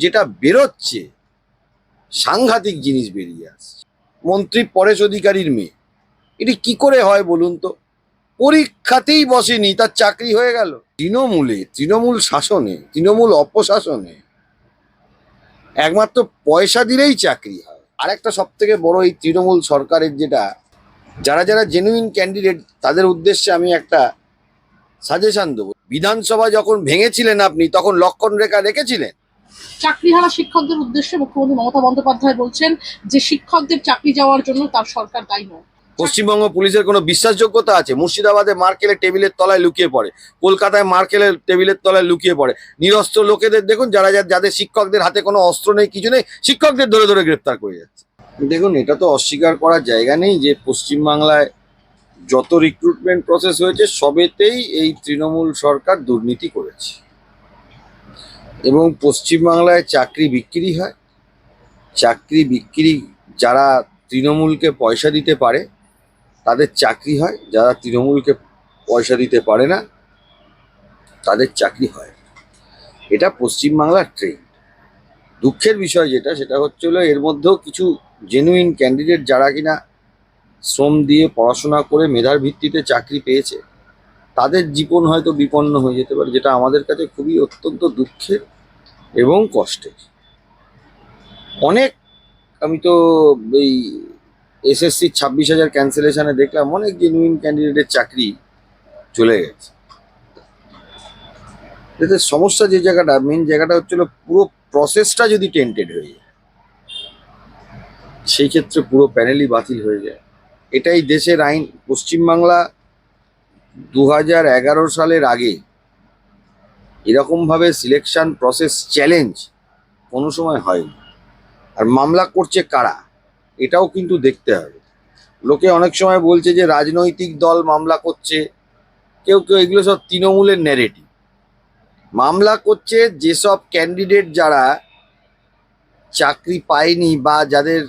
যেটা বেরোচ্ছে, সাংঘাতিক জিনিস বেরিয়ে আসছে। মন্ত্রী পরেশ অধিকারীর মেয়ে। এটি কি করে হয় বলুন তো? পরীক্ষাতেই বসেনি, তার চাকরি হয়ে গেল। তৃণমূলে, তৃণমূল শাসনে, তৃণমূল অপশাসনে একমাত্র পয়সা দিলেই চাকরি হয়। আর একটা সব থেকে বড় এই তৃণমূল সরকারের যেটা, যারা যারা জেনুইন ক্যান্ডিডেট তাদের উদ্দেশ্যে আমি একটা সাজেশন দেবো। বিধানসভা যখন ভেঙেছিলেন আপনি, তখন লক্ষণ রেখা রেখেছিলেন? চাকরিহারা শিক্ষকদের উদ্দেশ্যে মুখ্যমন্ত্রী মমতা বন্দ্যোপাধ্যায় বলছেন যে শিক্ষকদের চাকরি যাওয়ার জন্য তার সরকার দায়ী নয়। পশ্চিমবঙ্গ পুলিশের কোনো বিশ্বাসযোগ্যতা আছে? মুর্শিদাবাদে মার্কেলের টেবিলের তলায় লুকিয়ে পড়ে। কলকাতায় মার্কেলের টেবিলের তলায় লুকিয়ে পড়ে। নিরস্ত্র লোকেদের, দেখুন, যারা যাদের শিক্ষকদের হাতে কোনো অস্ত্র নেই, কিছু নেই, শিক্ষকদের ধরে ধরে গ্রেপ্তার করে যাচ্ছে। দেখুন, এটা তো অস্বীকার করার জায়গা নেই যে পশ্চিমবাংলায় যত রিক্রুটমেন্ট প্রসেস হয়েছে, সবেতেই এই তৃণমূল সরকার দুর্নীতি করেছে। এবং পশ্চিমবাংলায় চাকরি বিক্রি হয়। চাকরি বিক্রি যারা তৃণমূলকে পয়সা দিতে পারে, তাদের চাকরি হয়। যারা তৃণমূলকে পয়সা দিতে পারে না, তাদের চাকরি হয়। এটা পশ্চিমবাংলার ট্রেন্ড দুঃখের বিষয় যেটা, সেটা হচ্ছে হলো এর মধ্যেও কিছু জেনুইন ক্যান্ডিডেট যারা কিনা শ্রম দিয়ে পড়াশোনা করে মেধার ভিত্তিতে চাকরি পেয়েছে, তাদের জীবন হয়তো বিপন্ন হয়ে যেতে পারে, যেটা আমাদের কাছে খুবই অত্যন্ত দুঃখের এবং কষ্টের। অনেক, আমি তো এই এসএসসি ছাব্বিশ হাজার ক্যান্সেলেশনে দেখলাম, অনেক জেনুইন ক্যান্ডিডেটের চাকরি চলে গেছে। এতে সমস্যা যে জায়গাটা মেন জায়গাটা হচ্ছিল পুরো প্রসেসটা যদি টেন্টেড হয়ে যায়, সেই ক্ষেত্রে পুরো প্যানেলই বাতিল হয়ে যায়। এটাই দেশের আইন। পশ্চিমবাংলা দু হাজার এগারো সালের আগে এরকমভাবে সিলেকশন প্রসেস চ্যালেঞ্জ কোনো সময় হয়নি। আর মামলা করছে কারা, এটাও কিন্তু দেখতে হবে। লোকে অনেক সময় বলছে যে রাজনৈতিক দল মামলা করছে, কেউ কেউ এগুলো সব তৃণমূলের ন্যারেটিভ মামলা করছে যেসব ক্যান্ডিডেট যারা চাকরি পায়নি বা যাদের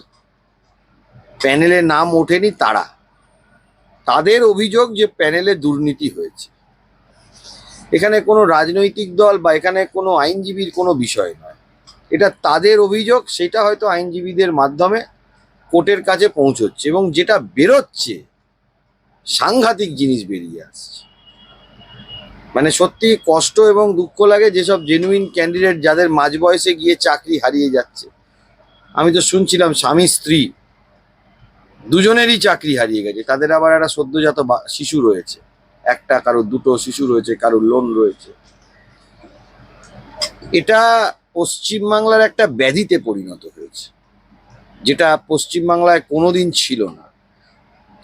প্যানেলে নাম ওঠেনি তারা। তাদের অভিযোগ যে প্যানেলে দুর্নীতি হয়েছে। এখানে কোনো রাজনৈতিক দল বা এখানে কোনো আইনজীবীর কোনো বিষয় নয়। এটা তাদের অভিযোগ, সেটা হয়তো আইনজীবীদের মাধ্যমে কোর্টের কাছে পৌঁছচ্ছে এবং যেটা বেরোচ্ছে, সাংঘাতিক জিনিস বেরিয়ে আসছে। মানে সত্যি কষ্ট এবং দুঃখ লাগে যেসব জেনুইন ক্যান্ডিডেট যাদের মাঝ বয়সে গিয়ে চাকরি হারিয়ে যাচ্ছে। আমি তো শুনছিলাম স্বামী, স্ত্রী দুজনেরই চাকরি হারিয়ে গেছে, তাদের আবার একটা সদ্যজাত শিশু রয়েছে। একটা কারও দুটো শিশু রয়েছে, কারোর লোন রয়েছে। এটা পশ্চিমবাংলার একটা ব্যাধিতে পরিণত হয়েছে, যেটা পশ্চিমবাংলায় কোনোদিন ছিল না।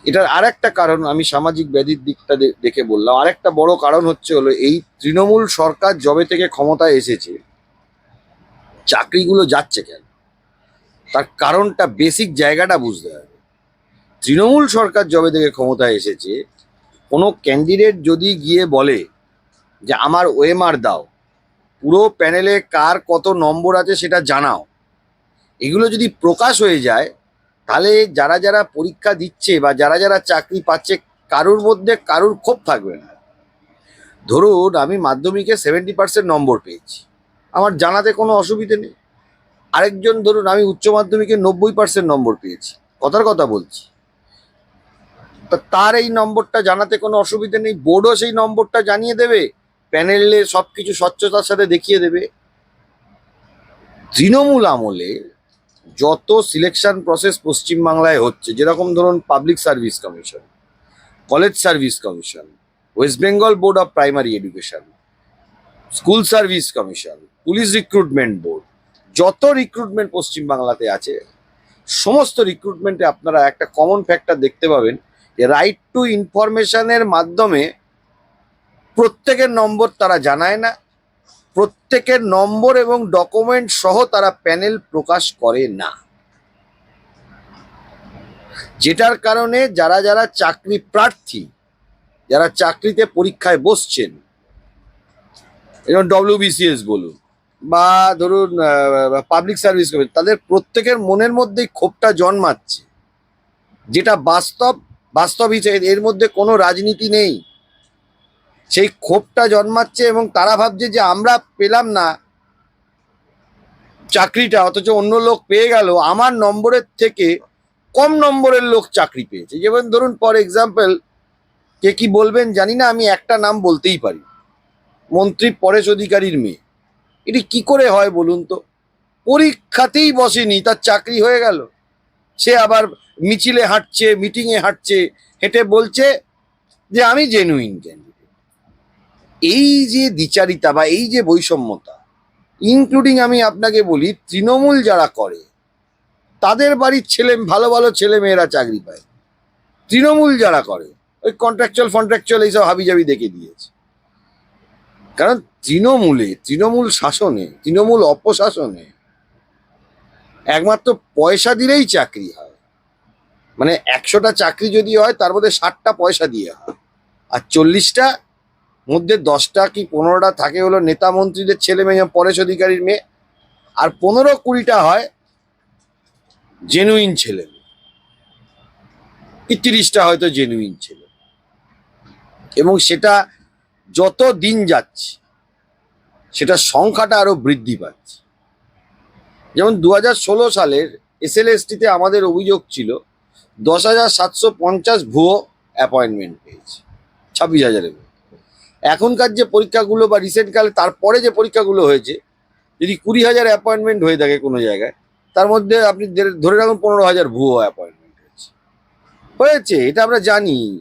এটার আরেকটা কারণ, আমি সামাজিক ব্যাধির দিকটা দেখে বললাম। আরেকটা বড় কারণ হচ্ছে হলো, এই তৃণমূল সরকার জবে থেকে ক্ষমতায় এসেছে, চাকরিগুলো যাচ্ছে কেন? তার কারণটা বেসিক জায়গাটা বুঝতে হবে। তৃণমূল সরকার জবে থেকে ক্ষমতায় এসেছে কোনো ক্যান্ডিডেট যদি গিয়ে বলে যে আমার ওএমআর দাও, পুরো প্যানেলে কার কত নম্বর আছে সেটা জানাও। এগুলো যদি প্রকাশ হয়ে যায়, তাহলে যারা যারা পরীক্ষা দিচ্ছে বা যারা যারা চাকরি পাচ্ছে, কারুর মধ্যে কারুর ক্ষোভ থাকবে না। ধরুন, আমি মাধ্যমিকে সেভেন্টি পার্সেন্ট নম্বর পেয়েছি। আমার জানাতে কোনো অসুবিধে নেই। আরেকজন, ধরুন, আমি উচ্চ মাধ্যমিকে নব্বই পার্সেন্ট নম্বর পেয়েছি। কথার কথা বলছি। তা তার এই নম্বরটা জানাতে কোনো অসুবিধা নেই। বোর্ডও সেই নম্বরটা জানিয়ে দেবে। প্যানেলে সব কিছু স্বচ্ছতার সাথে দেখিয়ে দেবে। তৃণমূল আমলে যত সিলেকশন প্রসেস পশ্চিমবাংলায় হচ্ছে, যেরকম ধরুন public service commission college service commission West Bengal board of primary education school service commission police recruitment board যত রিক্রুটমেন্ট পশ্চিমবাংলাতে আছে, সমস্ত রিক্রুটমেন্টে আপনারা একটা কমন ফ্যাক্টর দেখতে পাবেন। রাইট টু ইনফরমেশনের মাধ্যমে প্রত্যেকের নম্বর তারা জানায় না, প্রত্যেকের নম্বর এবং ডকুমেন্ট সহ তারা প্যানেল প্রকাশ করে না। যেটার কারণে যারা যারা চাকরি প্রার্থী, যারা চাকরিতে পরীক্ষায় বসছেন, যেমন ডব্লিউবিসিএস বলুন বা ধরুন পাবলিক সার্ভিস তাদের প্রত্যেকের মনের মধ্যেই ক্ষোভটা জন্মাচ্ছে। যেটা বাস্তব বাস্তব হিসেবে এর মধ্যে কোনো রাজনীতি নেই। সেই ক্ষোভটা জন্মাচ্ছে এবং তারা ভাবছে যে আমরা পেলাম না চাকরিটা, অথচ অন্য লোক পেয়ে গেল। আমার নম্বরের থেকে কম নম্বরের লোক চাকরি পেয়েছে। যেমন ধরুন ফর এক্সাম্পল কে কি বলবেন জানি না, আমি একটা নাম বলতেই পারি। মন্ত্রী পরেশ অধিকারীর মেয়ে। এটি কি করে হয় বলুন তো? পরীক্ষাতেই বসেনি, তার চাকরি হয়ে গেল। সে আবার মিছিলে হাঁটছে মিটিংয়ে হাঁটছে, হেঁটে বলছে যে আমি জেনুইন ক্যান্ডিডেট এই যে দ্বিচারিতা বা এই যে বৈষম্যতা ইনক্লুডিং আমি আপনাকে বলি, তৃণমূল যারা করে, তাদের বাড়ির ছেলে, ভালো ভালো ছেলে মেয়েরা চাকরি পায়। তৃণমূল যারা করে, ওই কন্ট্রাকচুয়াল ফন্ট্রাকচুয়াল এইসব হাবিজাবি দেখে দিয়েছে। কারণ তৃণমূলে, তৃণমূল শাসনে, তৃণমূল অপশাসনে একমাত্র পয়সা দিলেই চাকরি হয়। মানে একশোটা চাকরি যদি হয়, তার মধ্যে ষাটটা পয়সা দিয়ে হয়। আর চল্লিশটা, মধ্যে দশটা কি পনেরোটা থাকে হলো নেতা মন্ত্রীদের ছেলে মেয়ে, পরেশ অধিকারীর মেয়ে। আর পনেরো কুড়িটা হয় জেনুইন ছেলে মেয়ে। তিরিশটা হয়তো জেনুইন ছেলে এবং সেটা যত দিন যাচ্ছে, সেটা সংখ্যাটা আরও বৃদ্ধি পাচ্ছে। যেমন দু হাজার ষোলো সালের এসএলএসটিতে আমাদের অভিযোগ ছিল দশ হাজার সাতশো পঞ্চাশ ভুয়ো অ্যাপয়েন্টমেন্ট পেয়েছে, ছাব্বিশ হাজারের। এখনকার যে পরীক্ষাগুলো বা রিসেন্টকালে তারপরে যে পরীক্ষাগুলো হয়েছে, যদি কুড়ি হাজার অ্যাপয়েন্টমেন্ট হয়ে থাকে কোনো জায়গায়, তার মধ্যে আপনি ধরে- ধরে রাখুন পনেরো হাজার ভুয়ো অ্যাপয়েন্টমেন্ট হয়েছে হয়েছে, এটা আমরা জানি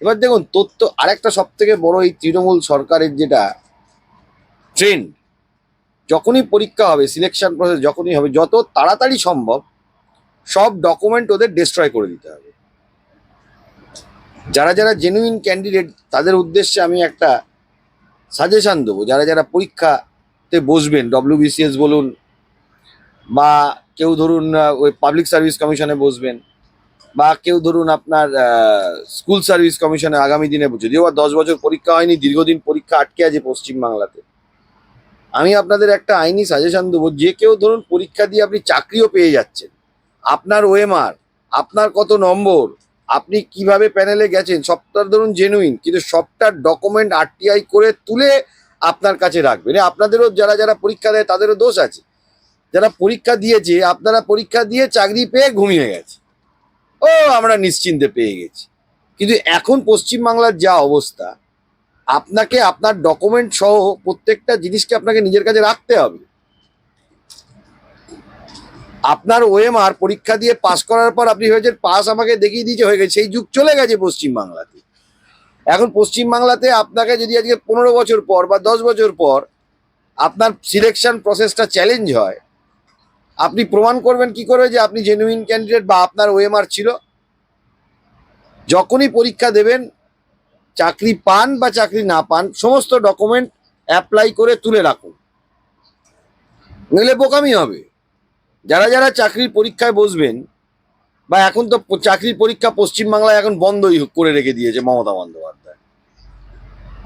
এবার দেখুন, তথ্য আরেকটা সব থেকে বড় এই তৃণমূল সরকারের যেটা ট্রেন্ড যখনই পরীক্ষা হবে সিলেকশন প্রসেস যখনই হবে, যত তাড়াতাড়ি সম্ভব সব ডকুমেন্ট ওদের ডিস্ট্রয় করে দিতে হবে। যারা যারা জেনুইন ক্যান্ডিডেট তাদের উদ্দেশ্যে আমি একটা সাজেশন দেবো। যারা যারা পরীক্ষাতে বসবেন ডব্লিউবিসিএস বলুন বা কেউ ধরুন ওই পাবলিক সার্ভিস কমিশনে বসবেন বা কেউ ধরুন আপনার স্কুল সার্ভিস কমিশনে আগামী দিনে, যদিও বা দশ বছর পরীক্ষা হয়নি, দীর্ঘদিন পরীক্ষা আটকে আছে পশ্চিমবাংলাতে। আমি আপনাদের একটা আইনি সাজেশন দেবো, যে কেউ ধরুন পরীক্ষা দিয়ে আপনি চাকরিও পেয়ে যাচ্ছেন। আপনার ওএমআর আপনার কত নম্বর, আপনি কীভাবে প্যানেলে গেছেন সবটার ধরুন জেনুইন কিন্তু সবটার ডকুমেন্ট আরটিআই করে তুলে আপনার কাছে রাখবেন। আপনাদেরও যারা যারা পরীক্ষা দেয়, তাদেরও দোষ আছে। যারা পরীক্ষা দিয়েছে, আপনারা পরীক্ষা দিয়ে চাকরি পেয়ে ঘুমিয়ে গেছে। ও, আমরা নিশ্চিন্তে পেয়ে গেছি। কিন্তু এখন পশ্চিমবাংলার যা অবস্থা, আপনাকে আপনার ডকুমেন্ট সহ প্রত্যেকটা জিনিসকে আপনাকে নিজের কাছে রাখতে হবে। আপনার ওএমআর পরীক্ষা দিয়ে পাস করার পর আপনি হয়েছেন পাস আমাকে দেখিয়ে দিয়েছে, হয়ে গেছে। সেই যুগ চলে গেছে পশ্চিমবাংলাতে। এখন পশ্চিমবাংলাতে আপনাকে যদি আজকে পনেরো বছর পর বা দশ বছর পর আপনার সিলেকশন প্রসেসটা চ্যালেঞ্জ হয়, আপনি প্রমাণ করবেন কি করে যে আপনি জেনুইন ক্যান্ডিডেট বা আপনার ওএমআর ছিল। যখনই পরীক্ষা দেবেন, চাকরি পান বা চাকরি না পান, সমস্ত ডকুমেন্ট অ্যাপ্লাই করে তুলে রাখুন। নইলে বোকামি হবে। যারা যারা চাকরির পরীক্ষায় বসবেন, বা এখন তো চাকরির পরীক্ষা পশ্চিমবাংলায় এখন বন্ধই করে রেখে দিয়েছে মমতা বন্দ্যোপাধ্যায়।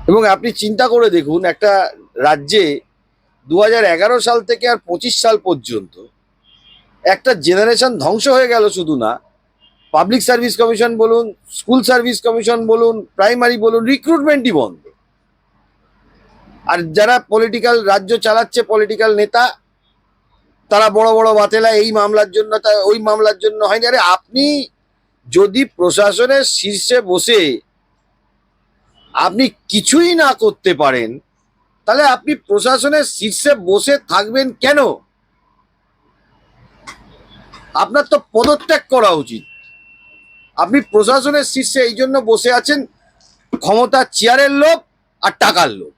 এবং আপনি চিন্তা করে দেখুন, একটা রাজ্যে দু সাল থেকে আর পঁচিশ সাল পর্যন্ত একটা জেনারেশন ধ্বংস হয়ে গেল শুধু না। পাবলিক সার্ভিস কমিশন বলুন, স্কুল সার্ভিস কমিশন বলুন, প্রাইমারি বলুন, রিক্রুটমেন্টই বন্ধ। আর যারা পলিটিক্যাল রাজ্য চালাচ্ছে, পলিটিক্যাল নেতা তারা বড় বড় বাতেলা এই মামলার জন্য তা ওই মামলার জন্য হয়নি। আরে আপনি যদি প্রশাসনের শীর্ষে বসে আপনি কিছুই না করতে পারেন, তাহলে আপনি প্রশাসনের শীর্ষে বসে থাকবেন কেন? আপনার তো পদত্যাগ করা উচিত। আপনি প্রশাসনের শীর্ষে এই জন্য বসে আছেন ক্ষমতা চেয়ারের লোক আর টাকার লোক।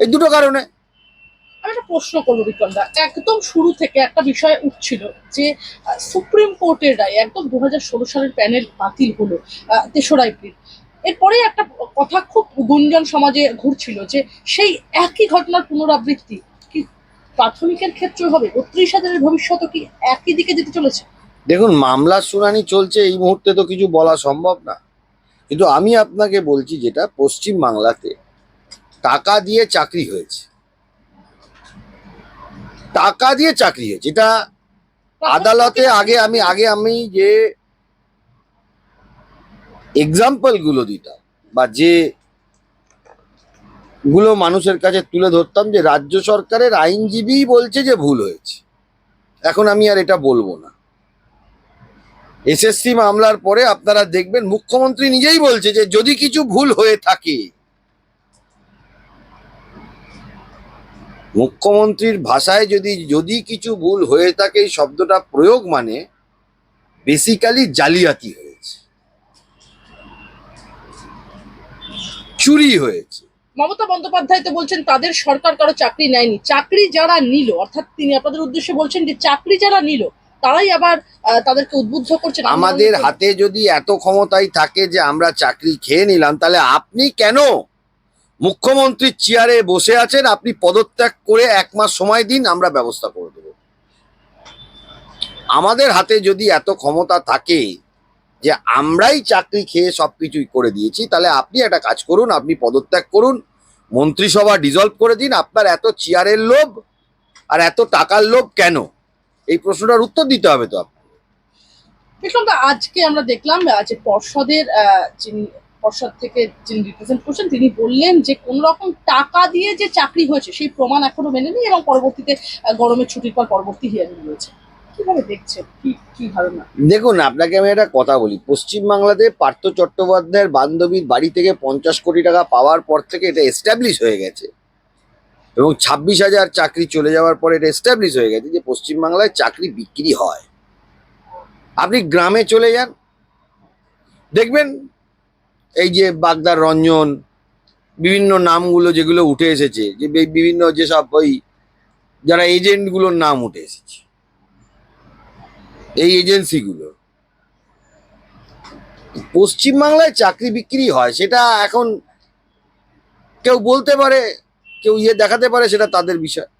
এই দুটো কারণে। আমি একটা প্রশ্ন করব বিক্রমদা। একদম শুরু থেকে একটা বিষয় উঠছিল যে সুপ্রিম কোর্টের রায় একদম দু হাজার ষোলো সালের প্যানেল বাতিল হলো তেসরা এপ্রিল। এরপরে একটা কথা খুব গুঞ্জন সমাজে ঘুরছিল যে, সেই একই ঘটনার পুনরাবৃত্তি কি প্রাথমিকের ক্ষেত্রে হবে? বত্রিশ হাজারের ভবিষ্যৎ কি একই দিকে যেতে চলেছে? দেখুন, মামলার শুনানি চলছে, এই মুহূর্তে তো কিছু বলা সম্ভব না। কিন্তু আমি আপনাকে বলছি যেটা পশ্চিম বাংলাতে টাকা দিয়ে চাকরি হয়েছে। টাকা দিয়ে চাকরি এটা আদালতে আগে আমি আগে আমি যে এক্সাম্পলগুলো দিতাম বা যে গুলো মানুষের কাছে তুলে ধরতাম যে রাজ্য সরকারের আইনজীবী বলছে যে ভুল হয়েছে। এখন আমি আর এটা বলব না। এসএসসি মামলার পরে আপনারা দেখবেন মুখ্যমন্ত্রী নিজেই বলছে যে যদি কিছু ভুল হয়ে থাকে মুখ্যমন্ত্রীর ভাষায় যদি যদি কিছু ভুল হয়ে থাকে এই শব্দটা প্রয়োগ মানে বেসিক্যালি জালিয়াতি হয়েছে। চুরি হয়েছে। মমতা বন্দ্যোপাধ্যায় তো বলছেন তাদের সরকার কারও চাকরি নেয়নি। চাকরি যারা নিল অর্থাৎ তিনি আপনাদের উদ্দেশ্যে বলছেন যে চাকরি যারা নিল তারাই আবার তাদেরকে উদ্বুদ্ধ করছেন। আমাদের হাতে যদি এত ক্ষমতাই থাকে যে আমরা চাকরি খেয়ে নিলাম তাহলে আপনি কেন মুখ্যমন্ত্রীর চেয়ারে বসে আছেন, আপনি পদত্যাগ করে এক মাস সময় দিন, আমরা ব্যবস্থা করে দেব আমাদের হাতে যদি এত ক্ষমতা থাকে যে আমরাই চাকরি খেয়ে সবকিছুই করে দিয়েছি, তাহলে আপনি একটা কাজ করুন, আপনি পদত্যাগ করুন, মন্ত্রিসভা ডিজলভ করে দিন, আপনার এত চেয়ারের লোভ আর এত টাকার লোভ কেন এই প্রশ্নটার উত্তর দিতে হবে তো আপনাকে। আজকে আমরা দেখলাম যে পর্ষদের পর্ষদ থেকে যিনি রিপ্রেজেন্ট করছেন, তিনি বললেন যে কোন রকম টাকা দিয়ে যে চাকরি হয়েছে, সেই প্রমাণ এখনও মেলেনি এবং পরবর্তীতে গরমের ছুটির পর পরবর্তী হিয়ারিং রয়েছে। দেখছেন? দেখুন, আপনাকে আমি একটা কথা বলি। পশ্চিমবাংলাতে পার্থ চট্টোপাধ্যায়ের বান্ধবীর বাড়ি থেকে পঞ্চাশ কোটি টাকা পাওয়ার পর থেকে এটা এস্টাবলিশ হয়ে গেছে। এবং ছাব্বিশ হাজার চাকরি চলে যাওয়ার পরে এটা এস্টাবলিশ হয়ে গেছে যে পশ্চিমবাংলায় চাকরি বিক্রি হয়। আপনি গ্রামে চলে যান। দেখবেন এই যে বাগদার রঞ্জন, বিভিন্ন নামগুলো যেগুলো উঠে এসেছে, যে বিভিন্ন যেসব ওই যারা এজেন্টগুলোর নাম উঠে এসেছে। এই এজেন্সিগুলো। পশ্চিমবাংলায় চাকরি বিক্রি হয়, সেটা এখন কেউ বলতে পারে, কেউ ইয়ে দেখাতে পারে, সেটা তাদের বিষয়।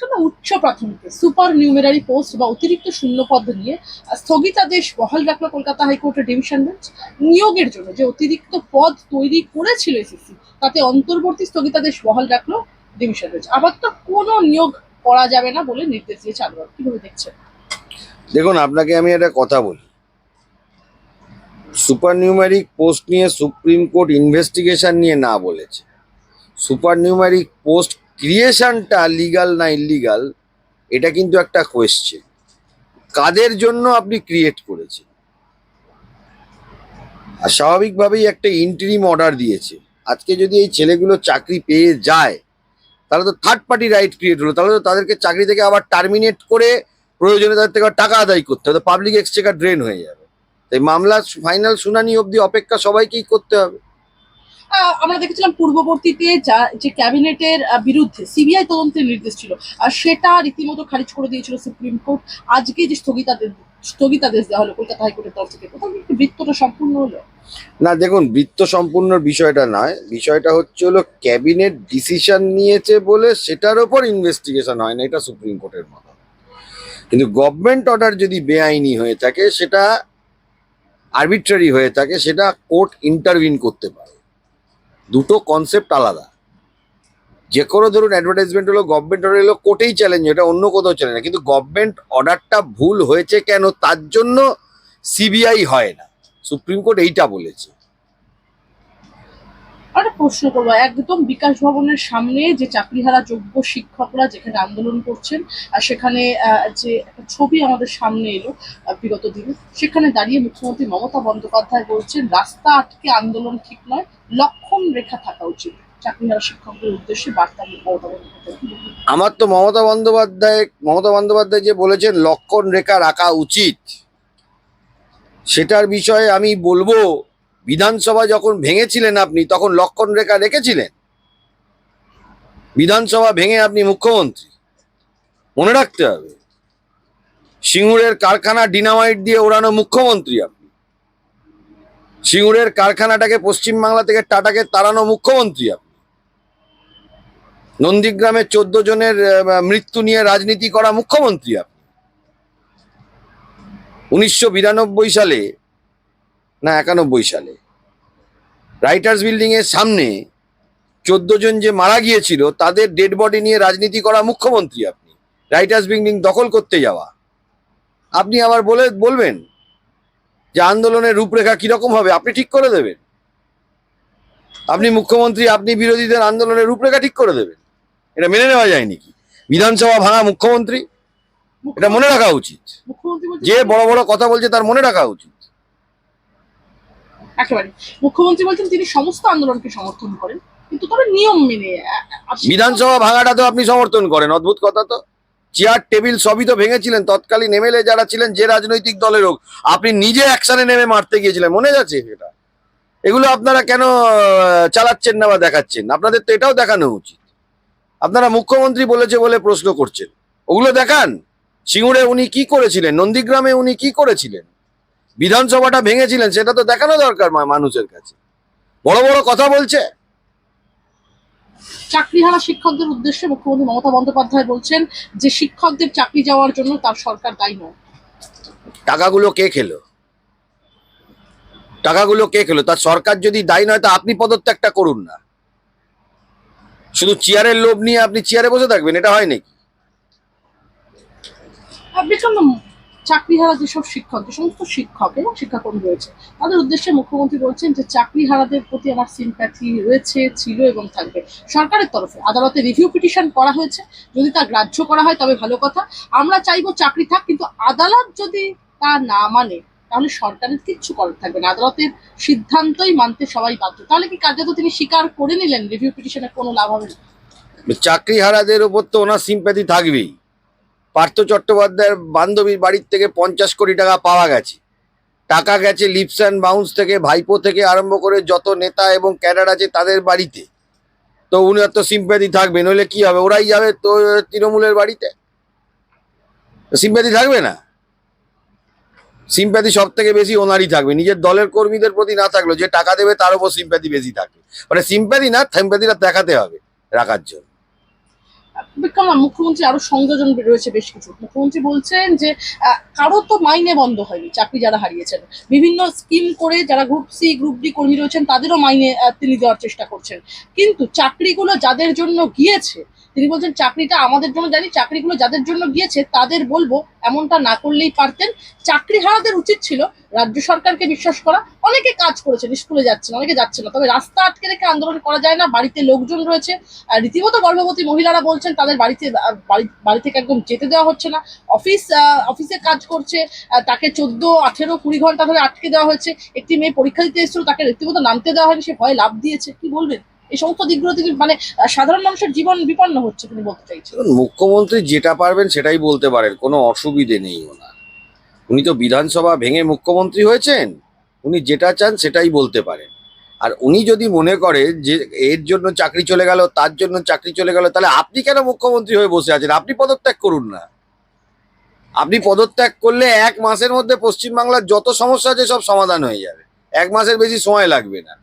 এখানে উচ্চ প্রাথমিকে সুপার নিউমেরারি পোস্ট বা অতিরিক্ত শূন্যপদ নিয়ে আহ, স্থগিতাদেশ বহাল রাখল কলকাতা হাইকোর্টের ডিভিশন বেঞ্চ নিয়োগের জন্য। যে অতিরিক্ত পদ তৈরি করেছিল এসএসসি তাতে অন্তর্বর্তী স্থগিতাদেশ বহাল রাখল ডিভিশন বেঞ্চ আবার তো কোনো নিয়োগ করা যাবে না বলে নির্দেশ দিয়েছে আদালত। কীভাবে দেখছেন? দেখুন আপনাকে আমি একটা কথা বলি। সুপার নিউমেরিক পোস্ট নিয়ে সুপ্রিম কোর্ট ইনভেস্টিগেশন নিয়ে না বলেছে। সুপার নিউমেরিক পোস্ট ক্রিয়েশনটা লিগাল না ইলিগাল এটা কিন্তু একটা কোয়েশ্চেন কাদের জন্য আপনি ক্রিয়েট করেছেন? আর স্বাভাবিকভাবেই একটা ইন্টারিম অর্ডার দিয়েছে। আজকে যদি এই ছেলেগুলো চাকরি পেয়ে যায়, তাহলে তো থার্ড পার্টি রাইট ক্রিয়েট হলো। তাহলে তো তাদেরকে চাকরি থেকে আবার টার্মিনেট করে প্রয়োজনে তাদের থেকে টাকা আদায় করতে হবে। পাবলিক এক্সচেকার ড্রেন হয়ে যাবে। তাই মামলা ফাইনাল শুনানি অবধি অপেক্ষা সবাইকেই করতে হবে। আমরা দেখেছিলাম পূর্ববর্তীতে যা, যে ক্যাবিনেটের বিরুদ্ধে সিবিআই তদন্তের নির্দেশ ছিল, আর সেটা রীতিমতো খারিজ করে দিয়েছিল সুপ্রিম কোর্ট। আজকে যে স্থগিতাদের স্থগিতাদেশ দেওয়া হলো কলকাতা হাইকোর্টের তরফ থেকে, কোথাও কি বৃত্তটা সম্পূর্ণ হলো? না, দেখুন বৃত্ত সম্পূর্ণ বিষয়টা নয়। বিষয়টা হচ্ছে হলো, ক্যাবিনেট ডিসিশন নিয়েছে বলে সেটার ওপর ইনভেস্টিগেশন হয় না, এটা সুপ্রিম কোর্টের মতো কিন্তু গভর্নমেন্ট অর্ডার যদি বেআইনি হয়ে থাকে, সেটা আরবিট্রারি হয়ে থাকে, সেটা কোর্ট ইন্টারভিন করতে পারে। দুটো কনসেপ্ট আলাদা। যে কোনো ধরুন অ্যাডভার্টাইজমেন্ট হলো গভর্নমেন্ট অর্ডার হলো কোর্টেই চ্যালেঞ্জ এটা অন্য কোথাও চ্যালেঞ্জ না। কিন্তু গভর্নমেন্ট অর্ডারটা ভুল হয়েছে কেন? তার জন্য সিবিআই হয় না। সুপ্রিম কোর্ট এইটা বলেছে। আর প্রশ্ন করব। একদম বিকাশ ভবনের সামনে যে চাকরিহারা যোগ্য শিক্ষকরা যেখানে আন্দোলন করছেন, আর সেখানে যে একটা ছবি আমাদের সামনে এলো বিগত দিনে, সেখানে দাঁড়িয়ে মুখ্যমন্ত্রী মমতা বন্দ্যোপাধ্যায় বলছেন, রাস্তা আটকে আন্দোলন ঠিক নয় লক্ষণ রেখা থাকা উচিত? আমার তো মমতা বন্দ্যোপাধ্যায় মমতা বন্দ্যোপাধ্যায় যে বলেছেন লক্ষণ রেখা রাখা উচিত, সেটার বিষয়ে আমি বলব, বিধানসভা যখন ভেঙেছিলেন আপনি, তখন লক্ষণ রেখা রেখেছিলেন। বিধানসভা ভেঙে আপনি মুখ্যমন্ত্রী। মনে রাখতে হবে, সিঙ্গুরের কারখানা ডিনামাইট দিয়ে ওড়ানো মুখ্যমন্ত্রী আপনি। সিঙ্গুরের কারখানাটাকে পশ্চিমবাংলা থেকে টাটাকে তাড়ানো মুখ্যমন্ত্রী আপনি। নন্দীগ্রামে চোদ্দ জনের মৃত্যু নিয়ে রাজনীতি করা মুখ্যমন্ত্রী আপনি। উনিশশো বিরানব্বই সালে, না, একানব্বই সালে, রাইটার্স বিল্ডিং এর সামনে চোদ্দ জন যে মারা গিয়েছিল, তাদের ডেড বডি নিয়ে রাজনীতি করা মুখ্যমন্ত্রী আপনি। রাইটার্স বিল্ডিং দখল করতে যাওয়া। আপনি আবার বলে, বলবেন যে আন্দোলনের রূপরেখা কীরকম হবে আপনি ঠিক করে দেবেন। আপনি মুখ্যমন্ত্রী আপনি বিরোধীদের আন্দোলনের রূপরেখা ঠিক করে দেবেন। এটা মেনে নেওয়া যায় নাকি বিধানসভা ভাঙা মুখ্যমন্ত্রী? এটা মনে রাখা উচিত। যে বড় বড় কথা বলছে তার মনে রাখা উচিত। একেবারে। মুখ্যমন্ত্রী বলছেন তিনি সমস্ত আন্দোলনকে সমর্থন করেন কিন্তু তবে নিয়ম মেনে বিধানসভা ভাঙাটা তো আপনি সমর্থন করেন অদ্ভুত কথা তো। চেয়ার, টেবিল সবই তো ভেঙেছিলেন। তৎকালীন এমএলএ যারা ছিলেন, যে রাজনৈতিক দলের হোক, আপনি নিজে অ্যাকশনে নেমে মারতে গিয়েছিলেন, মনে যাচ্ছে এটা এগুলো আপনারা কেন চালাচ্ছেন না বা দেখাচ্ছেন? আপনাদের তো এটাও দেখানো উচিত। আপনারা মুখ্যমন্ত্রী বলেছে বলে প্রশ্ন করছেন। ওগুলো দেখান। সিঙ্গুরে উনি কি করেছিলেন? নন্দীগ্রামে উনি কি করেছিলেন? বিধানসভাটা ভেঙেছিলেন, সেটা তো দেখানো দরকার মানুষের কাছে। বড় বড় কথা বলছে। চাকরিহারা শিক্ষকদের উদ্দেশ্যে মুখ্যমন্ত্রী মমতা বন্দ্যোপাধ্যায় বলছেন যে শিক্ষকদের চাকরি যাওয়ার জন্য তার সরকার দায়ী নয়। টাকাগুলো কে খেলো? টাকাগুলো কে খেলো? তার সরকার যদি দায়ী নয় তা আপনি পদত্যাগটা করুন না। শুধু চেয়ারের লোভ নিয়ে আপনি চেয়ারে বসে থাকবেন এটা হয় নাকি? চাকরিহারা যেসব শিক্ষক, যে সমস্ত শিক্ষক এবং শিক্ষাকর্মী রয়েছে, তাদের উদ্দেশ্যে মুখ্যমন্ত্রী বলছেন যে চাকরিহারাদের প্রতি আমার সিম্প্যাথি রয়েছে, ছিল এবং থাকবে। সরকারের তরফে আদালতে রিভিউ পিটিশন করা হয়েছে। যদি তা গ্রাহ্য করা হয়, তবে ভালো কথা। আমরা চাইব চাকরি থাক, কিন্তু আদালত যদি তা না মানে তাহলে সরকারের কিচ্ছু করার থাকবে না। আদালতের সিদ্ধান্তই মানতে সবাই বাধ্য। তাহলে কি কার্যত তিনি স্বীকার করে নিলেন রিভিউ পিটিশনের কোনো লাভ হবে না? চাকরি হারাদের ওপর তো ওনার সিম্প্যাথি থাকবেই। পার্থ চট্টোপাধ্যায়ের বান্ধবীর বাড়ির থেকে পঞ্চাশ কোটি টাকা পাওয়া গেছে। টাকা গেছে লিপস অ্যান্ড বাউন্স থেকে, ভাইপো থেকে আরম্ভ করে যত নেতা এবং ক্যাডার আছে তাদের বাড়িতে। তো উনি তো সিম্প্যাথি থাকবে, নইলে কি হবে? ওরাই যাবে তো তৃণমূলের বাড়িতে? সিম্প্যাথি থাকবে না? সিম্প্যাথি সব থেকে বেশি ওনারই থাকবে। নিজের দলের কর্মীদের প্রতি না থাকলেও যে টাকা দেবে তার উপর সিম্প্যাথি বেশি থাকবে মানে সিম্প্যাথি না সিম্প্যাথিটা দেখাতে হবে, রাখার জন্য। বিক্রম মুখ্যমন্ত্রী আরও সংযোজন রয়েছে বেশ কিছু। মুখ্যমন্ত্রী বলছেন যে কারও তো মাইনে বন্ধ হয়নি চাকরি যারা হারিয়েছেন। বিভিন্ন স্কিম করে যারা গ্রুপ সি, গ্রুপ ডি কর্মী রয়েছেন, তাদেরও মাইনে তিনি দেওয়ার চেষ্টা করছেন। কিন্তু চাকরিগুলো যাদের জন্য গিয়েছে তিনি বলছেন, চাকরিটা আমাদের জন্য জানি, চাকরিগুলো যাদের জন্য গিয়েছে তাদের বলব, এমনটা না করলেই পারতেন। চাকরি হারাদের উচিত ছিল, রাজ্য সরকারকে বিশ্বাস করা। অনেকে কাজ করেছেন, স্কুলে যাচ্ছেন, অনেকে যাচ্ছে না। তবে রাস্তা আটকে রেখে আন্দোলন করা যায় না, বাড়িতে লোকজন রয়েছে। রীতিমতো গর্ভবতী মহিলারা বলছেন, তাদের বাড়িতে, বাড়ি থেকে একদম যেতে দেওয়া হচ্ছে না। অফিস অফিসে কাজ করছে তাকে চোদ্দ, আঠেরো, কুড়ি ঘণ্টা ধরে আটকে দেওয়া হয়েছে। একটি মেয়ে পরীক্ষা দিতে এসেছিল, তাকে রীতিমতো নামতে দেওয়া হয়নি, সে ভয়ে লাভ দিয়েছে। কি বলবেন? এই সমস্ত দিকগুলো তিনি মানে সাধারণ মানুষের জীবন বিপন্ন হচ্ছে তিনি বলতে চাইছেন মুখ্যমন্ত্রী যেটা পারবেন সেটাই বলতে পারেন, কোনো অসুবিধে নেই ওনার। উনি তো বিধানসভা ভেঙে মুখ্যমন্ত্রী হয়েছেন, উনি যেটা চান সেটাই বলতে পারেন। আর উনি যদি মনে করে যে এর জন্য চাকরি চলে গেল, তার জন্য চাকরি চলে গেল, তাহলে আপনি কেন মুখ্যমন্ত্রী হয়ে বসে আছেন? আপনি পদত্যাগ করুন না। আপনি পদত্যাগ করলে এক মাসের মধ্যে পশ্চিমবাংলার যত সমস্যা আছে সব সমাধান হয়ে যাবে। এক মাসের বেশি সময় লাগবে না।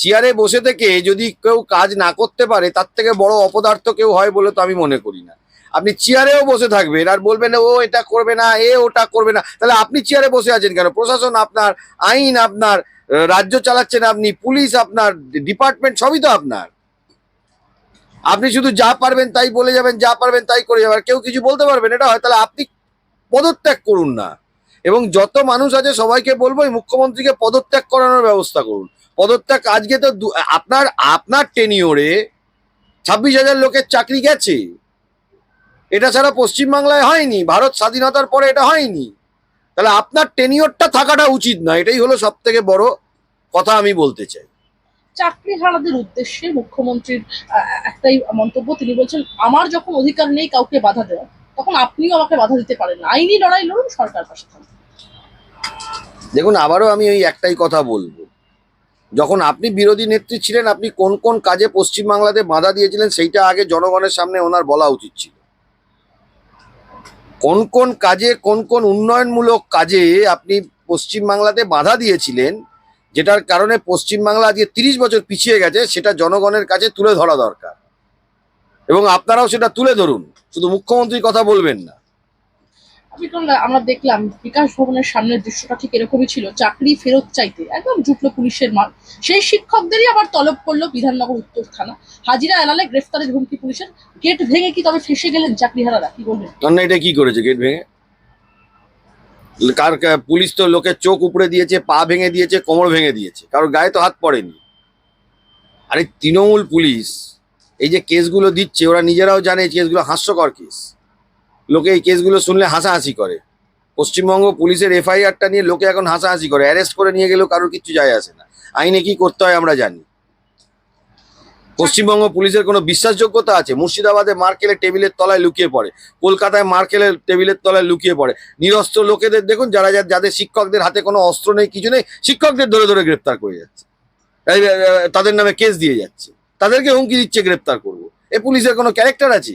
চেয়ারে বসে থেকে যদি কেউ কাজ না করতে পারে, তার থেকে বড় অপদার্থ কেউ হয় বলে তো আমি মনে করি না। আপনি চেয়ারেও বসে থাকবেন আর বলবেন, ও এটা করবে না, এ ওটা করবে না। তাহলে আপনি চেয়ারে বসে আছেন কেন? প্রশাসন আপনার, আইন আপনার, রাজ্য চালাচ্ছেন আপনি, পুলিশ আপনার, ডিপার্টমেন্ট সবই তো আপনার। আপনি শুধু যা পারবেন তাই বলে যাবেন, যা পারবেন তাই করে যাবেন। কেউ কিছু বলতে পারবেন এটা হয়, তাহলে আপনি পদত্যাগ করুন না। এবং যত মানুষ আছে সবাইকে বলব মুখ্যমন্ত্রীকে পদত্যাগ করানোর ব্যবস্থা করুন। পদত্যাগ আজকে তো আপনার আপনার টেনিওরে ছাব্বিশ হাজার লোকের চাকরি গেছে। এটা ছাড়া পশ্চিমবাংলায় হয়নি, ভারত স্বাধীনতার পরে এটা হয়নি। তাহলে আপনার টেনিওরটা থাকাটা উচিত না এটাই হলো সব থেকে বড় কথা আমি বলতে চাই। চাকরি হারাদের উদ্দেশ্যে মুখ্যমন্ত্রীর একটাই মন্তব্য, তিনি বলছেন, আমার যখন অধিকার নেই কাউকে বাধা দেওয়া, তখন আপনিও আমাকে বাধা দিতে পারেন আইনি লড়াই লড়ুন সরকার পাশে থাকুন দেখুন, আবারও আমি ওই একটাই কথা বলব। যখন আপনি বিরোধী নেত্রী ছিলেন, আপনি কোন কোন কাজে পশ্চিমবাংলাতে বাধা দিয়েছিলেন, সেইটা আগে জনগণের সামনে ওনার বলা উচিত ছিল। কোন কোন কাজে, কোন কোন উন্নয়নমূলক কাজে আপনি পশ্চিমবাংলাতে বাধা দিয়েছিলেন, যেটার কারণে পশ্চিমবাংলা আজকে তিরিশ বছর পিছিয়ে গেছে, সেটা জনগণের কাছে তুলে ধরা দরকার। এবং আপনারাও সেটা তুলে ধরুন, শুধু মুখ্যমন্ত্রীর কথা বলবেন না। আমরা দেখলাম, বিকাশ ভবনের সামনের দৃশ্যটা ঠিক এরকমই ছিল। চাকরি ফেরত চাইতে একদম জুটলো পুলিশের মাল। সেই শিক্ষকদেরই আবার তলব করল বিধাননগর উত্তর থানা হাজিরা এলালে গ্রেফতারের হুমকি পুলিশের। গেট ভেঙে কি তবে ফেসে গেলেন চাকরিহারারা? কি বলবেন? এটা কি করেছে গেট ভেঙে? কার পুলিশ তো লোকের চোখ উপড়ে দিয়েছে, পা ভেঙে দিয়েছে, কোমর ভেঙে দিয়েছে। কারোর গায়ে তো হাত পড়েনি। আরে, তৃণমূল পুলিশ, এই যে কেসগুলো দিচ্ছে, ওরা নিজেরাও জানে কেসগুলো হাস্যকর কেস। লোকে এই কেসগুলো শুনলে হাসাহাসি করে। পশ্চিমবঙ্গ পুলিশের এফআইআরটা নিয়ে লোকে এখন হাসাহাসি করে। অ্যারেস্ট করে নিয়ে গেলেও কারোর কিচ্ছু যায় আসে না। আইনে কি করতে হয় আমরা জানি। পশ্চিমবঙ্গ পুলিশের কোনো বিশ্বাসযোগ্যতা আছে? মুর্শিদাবাদে মার্কেলের টেবিলের তলায় লুকিয়ে পড়ে। কলকাতায় মার্কেলের টেবিলের তলায় লুকিয়ে পড়ে। নিরস্ত্র লোকেদের দেখুন, যারা যাদের শিক্ষকদের হাতে কোনো অস্ত্র নেই, কিছু নেই, শিক্ষকদের ধরে ধরে গ্রেপ্তার করে যাচ্ছে। তাদের নামে কেস দিয়ে যাচ্ছে। তাদেরকে হুমকি দিচ্ছে, গ্রেপ্তার করব। এ পুলিশের কোনো ক্যারেক্টার আছে?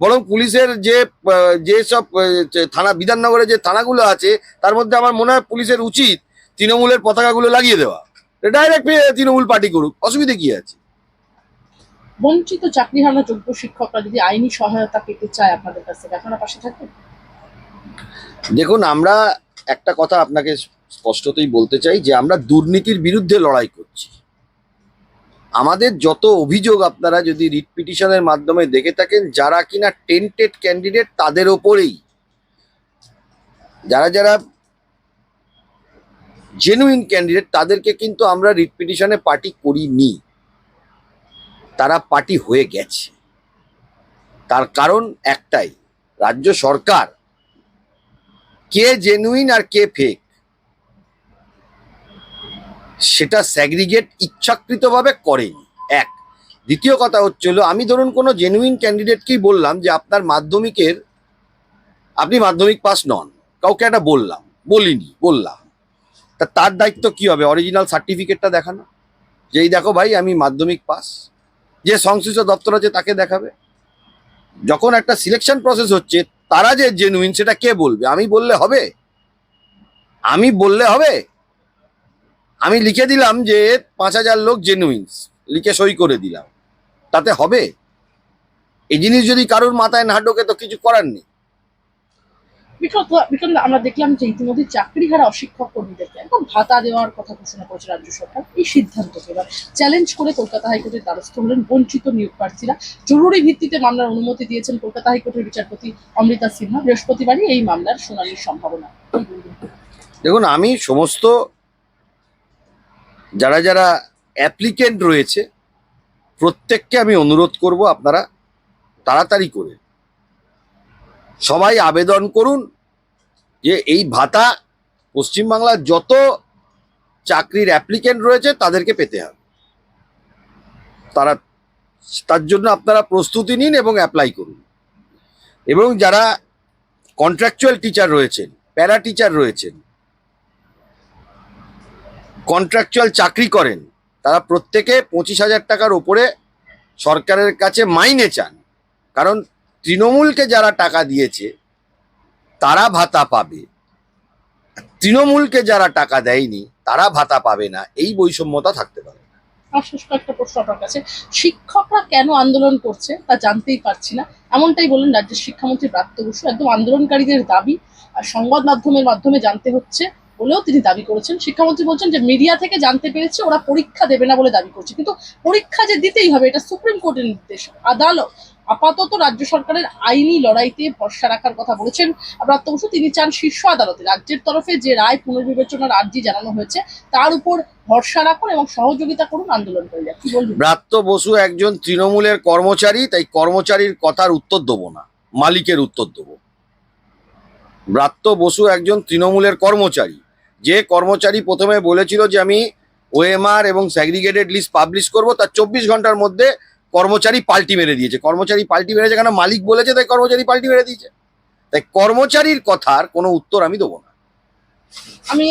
বরং পুলিশের যে আহ, যে সব থানা বিধাননগরে যে থানাগুলো আছে তার মধ্যে আমার মনে হয় পুলিশের উচিত তৃণমূলের পতাকাগুলো লাগিয়ে দেওয়া। ডাইরেক্ট তৃণমূল পার্টি করুক অসুবিধে কি আছে? বঞ্চিত চাকরিহারা যোগ্য শিক্ষকরা যদি আইনি সহায়তা পেতে চায় আপনাদের কাছ থেকে আপনারা পাশে থাকবেন? দেখুন আমরা একটা কথা আপনাকে স্পষ্টতই বলতে চাই যে আমরা দুর্নীতির বিরুদ্ধে লড়াই করছি। আমাদের যত অভিযোগ আপনারা যদি রিট পিটিশনের মাধ্যমে দেখে থাকেন, যারা কিনা টেন্টেড ক্যান্ডিডেট তাদের ওপরেই। যারা যারা জেনুইন ক্যান্ডিডেট তাদেরকে কিন্তু আমরা রিট পিটিশনে পার্টি করিনি। তারা পার্টি হয়ে গেছে। তার কারণ একটাই, রাজ্য সরকার। কে জেনুইন আর কে ফেক সেটা স্যাগ্রিগেট ইচ্ছাকৃতভাবে করেনি। এক। দ্বিতীয় কথা হচ্ছিল আমি ধরুন কোনো জেনুইন ক্যান্ডিডেটকেই বললাম যে আপনার মাধ্যমিকের, আপনি মাধ্যমিক পাস নন, কাউকে একটা বললাম, বলিনি, বললাম। তা তার দায়িত্ব কি হবে? অরিজিনাল সার্টিফিকেটটা দেখানো? যেই দেখো ভাই, আমি মাধ্যমিক পাস যে সংশ্লিষ্ট দপ্তর আছে তাকে দেখাবে। যখন একটা সিলেকশন প্রসেস হচ্ছে, তারা যে জেনুইন সেটা কে বলবে? আমি বললে হবে? আমি বললে হবে? আমি লিখে দিলাম যে পাঁচ হাজার লোক জেনুইন লিখে সই করে দিলাম। তাতে হবে? এই জিনিস যদি কারোর মাথায় না ঢোকে তো কিছু করার নেই। বিক্রম আমরা দেখলাম যে ইতিমধ্যে চাকরিহারা অশিক্ষক কর্মীদেরকে একদম ভাতা দেওয়ার কথা ঘোষণা করেছে রাজ্য সরকার। এই সিদ্ধান্তকে এবার চ্যালেঞ্জ করে কলকাতা হাইকোর্টের দ্বারস্থ হলেন বঞ্চিত নিয়োগ প্রার্থীরা। জরুরি ভিত্তিতে মামলার অনুমতি দিয়েছেন কলকাতা হাইকোর্টের বিচারপতি অমৃতা সিনহা। বৃহস্পতিবারই এই মামলার শুনানির সম্ভাবনা। দেখুন আমি সমস্ত যারা যারা অ্যাপ্লিকেন্ট রয়েছে, প্রত্যেককে আমি অনুরোধ করব আপনারা তাড়াতাড়ি করে সবাই আবেদন করুন যে এই ভাতা পশ্চিমবাংলার যত চাকরির অ্যাপ্লিকেন্ট রয়েছে তাদেরকে পেতে হবে। তারা, তার জন্য আপনারা প্রস্তুতি নিন এবং অ্যাপ্লাই করুন। এবং যারা কন্ট্রাকচুয়াল টিচার রয়েছেন প্যারা টিচার রয়েছেন কন্ট্রাকচুয়াল চাকরি করেন, তারা প্রত্যেকে পঁচিশ হাজার টাকার ওপরে সরকারের কাছে মাইনে চান। কারণ তৃণমূলকে যারা টাকা দিয়েছে, তারা ভাতা পাবে। তৃণমূলকে যারা টাকা দেয়নি, তারা ভাতা পাবে না। এই বৈষম্যতা থাকতে পারে। শিক্ষকরা কেন আন্দোলন করছে তা জানতেই পারছি না। এমনটাই বললেন রাজ্যের শিক্ষামন্ত্রী ব্রাত্য বসু। একদম আন্দোলনকারীদের দাবি আর সংবাদ মাধ্যমের মাধ্যমে জানতে হচ্ছে বলেও তিনি দাবি করেছেন। শিক্ষামন্ত্রী বলছেন যে মিডিয়া থেকে জানতে পেরেছে, ওরা পরীক্ষা দেবে না বলে দাবি করছে। কিন্তু পরীক্ষা যে দিতেই হবে, এটা সুপ্রিম কোর্টের নির্দেশ। আদালত আপাতত রাজ্য সরকারের আইনি লড়াইতে ভরসা রাখার কথা বলেছেন। ব্রাত্য বসু তিনি চান শীর্ষ আদালতে রাজ্যের তরফে যে রায় পুনর্বিবেচনার আর্জি জানানো হয়েছে, তার উপর ভরসা রাখুন এবং সহযোগিতা করুন আন্দোলনকারীরা কি বলবেন? ব্রাত্য বসু একজন তৃণমূলের কর্মচারী, তাই কর্মচারীর কথার উত্তর দেবো না, মালিকের উত্তর দেবো। ব্রাত্য বসু একজন তৃণমূলের কর্মচারী। যে কর্মচারী প্রথমে বলেছিল যে আমি ওএমআর এবং স্যাগ্রিগেটেড লিস্ট পাবলিশ করব তার চব্বিশ ঘণ্টার মধ্যে কর্মচারী পাল্টি মেরে দিয়েছে। কর্মচারী পাল্টি মেরেছে কেন? মালিক বলেছে তাই কর্মচারী পাল্টি মেরে দিয়েছে। তাই কর্মচারীর কথার কোনো উত্তর আমি দেবো না। আমি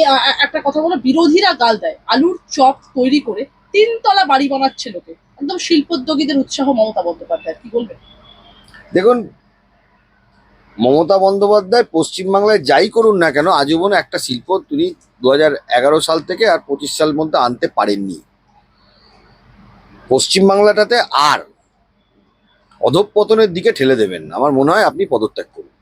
একটা কথা বলো বিরোধীরা গাল দেয়। আলুর চপ তৈরি করে তিনতলা বাড়ি বানাচ্ছে লোকে। একদম শিল্পোদ্যোগীদের উৎসাহ মমতা বন্দ্যোপাধ্যায় কি বলবেন? দেখুন মমতা বন্দ্যোপাধ্যায় পশ্চিমবাংলায় যাই করুন না কেন, আজীবন একটা শিল্প তিনি দু সাল থেকে আর পঁচিশ সাল মধ্যে আনতে পারেননি। পশ্চিমবাংলাটাতে আর অধঃপতনের দিকে ঠেলে দেবেন আমার মনে হয় আপনি পদত্যাগ করুন।